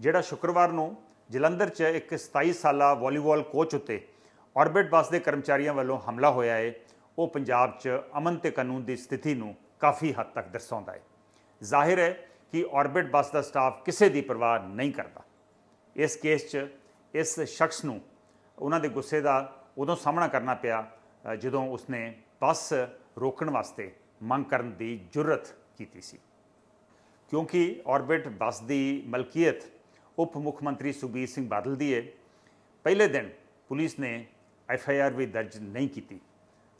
ਜਿਹੜਾ ਸ਼ੁੱਕਰਵਾਰ ਨੂੰ ਜਲੰਧਰ 'ਚ ਇੱਕ 27 ਸਾਲਾ ਵਾਲੀਬਾਲ ਕੋਚ ਉੱਤੇ ਆਰਬਿਟ ਬੱਸ ਦੇ ਕਰਮਚਾਰੀਆਂ ਵੱਲੋਂ ਹਮਲਾ ਹੋਇਆ ਹੈ ਉਹ ਪੰਜਾਬ 'ਚ ਅਮਨ ਤੇ ਕਾਨੂੰਨ ਦੀ ਸਥਿਤੀ ਨੂੰ ਕਾਫੀ ਹੱਦ ਤੱਕ ਦਰਸਾਉਂਦਾ ਹੈ ਜ਼ਾਹਿਰ ਹੈ ਕਿ ਆਰਬਿਟ ਬੱਸ ਦਾ ਸਟਾਫ ਕਿਸੇ ਦੀ ਪਰਵਾਹ ਨਹੀਂ ਕਰਦਾ। ਇਸ ਕੇਸ 'ਚ ਇਸ ਸ਼ਖਸ ਨੂੰ ਉਹਨਾਂ ਦੇ ਗੁੱਸੇ ਦਾ ਉਦੋਂ ਸਾਹਮਣਾ ਕਰਨਾ ਪਿਆ ਜਦੋਂ ਉਸਨੇ ਬੱਸ ਰੋਕਣ ਵਾਸਤੇ ਮੰਗ ਕਰਨ ਦੀ ਜੁਰਤ ਕੀਤੀ ਸੀ। ਕਿਉਂਕਿ ਆਰਬਿਟ ਬੱਸ ਦੀ ਮਲਕੀਅਤ ਉਪ ਮੁੱਖ ਮੰਤਰੀ ਸੁਖਬੀਰ ਸਿੰਘ ਬਾਦਲ ਦੀ ਹੈ ਪਹਿਲੇ ਦਿਨ ਪੁਲਿਸ ਨੇ ਐਫ ਆਈ ਆਰ ਵੀ ਦਰਜ ਨਹੀਂ ਕੀਤੀ।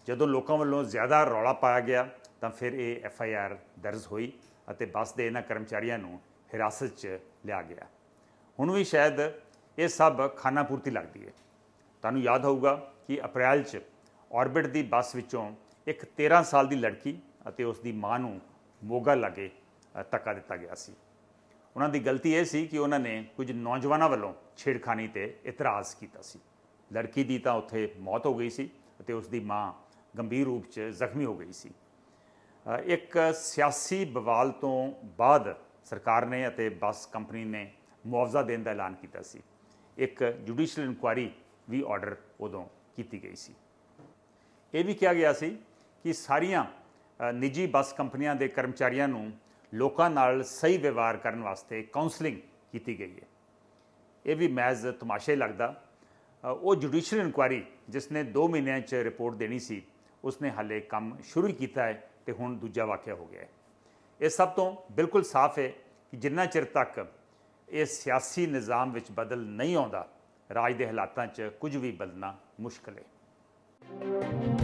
ਜਦੋਂ ਲੋਕਾਂ ਵੱਲੋਂ ਜ਼ਿਆਦਾ ਰੌਲਾ ਪਾਇਆ ਗਿਆ ਤਾਂ ਫਿਰ ਇਹ ਐਫ ਆਈ ਆਰ ਦਰਜ ਹੋਈ ਅਤੇ ਬੱਸ ਦੇ ਇਹਨਾਂ ਕਰਮਚਾਰੀਆਂ ਨੂੰ ਹਿਰਾਸਤ 'ਚ ਲਿਆ ਗਿਆ। ਹੁਣ ਵੀ ਸ਼ਾਇਦ ਇਹ ਸਭ ਖਾਨਾਪੂਰਤੀ ਲੱਗਦੀ ਹੈ। ਤੁਹਾਨੂੰ ਯਾਦ ਹੋਊਗਾ ਕਿ ਅਪ੍ਰੈਲ 'ਚ ਆਰਬਿਟ ਦੀ ਬੱਸ ਵਿੱਚੋਂ ਇੱਕ 13 ਸਾਲ ਦੀ ਲੜਕੀ ਅਤੇ ਉਸ ਦੀ ਮਾਂ ਨੂੰ ਮੋਗਾ ਲਾਗੇ ਅ, ਧੱਕਾ ਦਿੱਤਾ ਗਿਆ ਸੀ। ਉਹਨਾਂ ਦੀ ਗਲਤੀ ਇਹ ਸੀ ਕਿ ਉਹਨਾਂ ਨੇ ਕੁਝ ਨੌਜਵਾਨਾਂ ਵੱਲੋਂ ਛੇੜਖਾਨੀ ਤੇ ਇਤਰਾਜ਼ ਕੀਤਾ ਸੀ। ਲੜਕੀ ਦੀ ਤਾਂ ਉੱਥੇ ਮੌਤ ਹੋ ਗਈ ਸੀ ਅਤੇ ਉਸ ਦੀ ਮਾਂ ਗੰਭੀਰ ਰੂਪ 'ਚ ਜ਼ਖਮੀ ਹੋ ਗਈ ਸੀ। ਇੱਕ ਸਿਆਸੀ ਬਵਾਲ ਤੋਂ ਬਾਅਦ ਸਰਕਾਰ ਨੇ ਅਤੇ ਬੱਸ ਕੰਪਨੀ ਨੇ ਮੁਆਵਜ਼ਾ ਦੇਣ ਦਾ ਐਲਾਨ ਕੀਤਾ ਸੀ। ਇੱਕ ਜੁਡੀਸ਼ੀਅਲ ਇਨਕੁਆਇਰੀ ਵੀ ਆਰਡਰ ਉਦੋਂ ਕੀਤੀ ਗਈ ਸੀ। ਇਹ ਵੀ ਕਿਹਾ ਗਿਆ ਸੀ ਕਿ ਸਾਰੀਆਂ ਨਿੱਜੀ ਬੱਸ ਕੰਪਨੀਆਂ ਦੇ ਕਰਮਚਾਰੀਆਂ ਨੂੰ ਲੋਕਾਂ ਨਾਲ ਸਹੀ ਵਿਵਹਾਰ ਕਰਨ ਵਾਸਤੇ ਕਾਉਂਸਲਿੰਗ ਕੀਤੀ ਗਈ ਹੈ। ਇਹ ਵੀ ਮੈਜ਼ ਤਮਾਸ਼ਾ ਹੀ ਲੱਗਦਾ ਉਹ ਜੁਡੀਸ਼ੀਅਲ ਇਨਕੁਆਇਰੀ ਜਿਸ ਨੇ 2 ਮਹੀਨਿਆਂ 'ਚ ਰਿਪੋਰਟ ਦੇਣੀ ਸੀ, ਉਸਨੇ ਹਾਲੇ ਕੰਮ ਸ਼ੁਰੂ ਹੀ ਕੀਤਾ ਹੈ ਤੇ ਹੁਣ ਦੂਜਾ ਵਾਕਿਆ ਹੋ ਗਿਆ ਹੈ। ਇਹ ਸਭ ਤੋਂ ਬਿਲਕੁਲ ਸਾਫ਼ ਹੈ ਕਿ ਜਿੰਨਾ ਚਿਰ ਤੱਕ ਇਹ ਸਿਆਸੀ ਨਿਜ਼ਾਮ ਵਿੱਚ ਬਦਲ ਨਹੀਂ ਆਉਂਦਾ, ਰਾਜ ਦੇ ਹਾਲਾਤਾਂ 'ਚ ਕੁਝ ਵੀ ਬਦਲਣਾ ਮੁਸ਼ਕਲ ਹੈ।